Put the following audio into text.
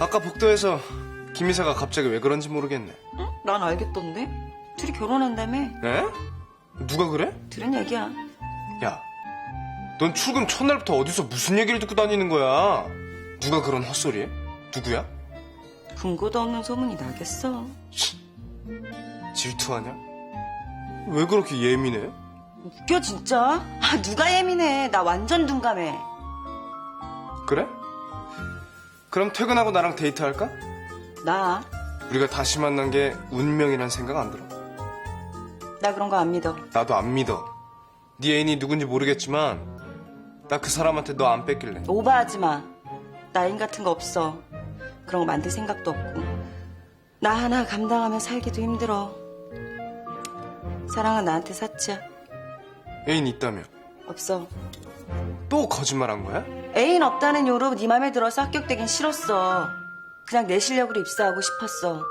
아까 복도에서 김이사가 갑자기 왜 그런지 모르겠네. 응? 난 알겠던데. 둘이 결혼한다며. 에? 누가 그래? 들은 얘기야. 야, 넌 출근 첫날부터 어디서 무슨 얘기를 듣고 다니는 거야? 누가 그런 헛소리해? 누구야? 근거도 없는 소문이 나겠어. 질투하냐? 왜 그렇게 예민해? 웃겨 진짜. 아 누가 예민해. 나 완전 둔감해. 그래? 그럼 퇴근하고 나랑 데이트할까? 나. 우리가 다시 만난 게 운명이란 생각 안 들어. 나 그런 거 안 믿어. 나도 안 믿어. 네 애인이 누군지 모르겠지만 나 그 사람한테 너 안 뺏길래. 오버하지 마. 나 애인 같은 거 없어. 그런 거 만들 생각도 없고. 나 하나 감당하며 살기도 힘들어. 사랑은 나한테 사치야. 애인 있다며. 없어. 또 거짓말한 거야? 애인 없다는 이유로 네 맘에 들어서 합격되긴 싫었어. 그냥 내 실력으로 입사하고 싶었어.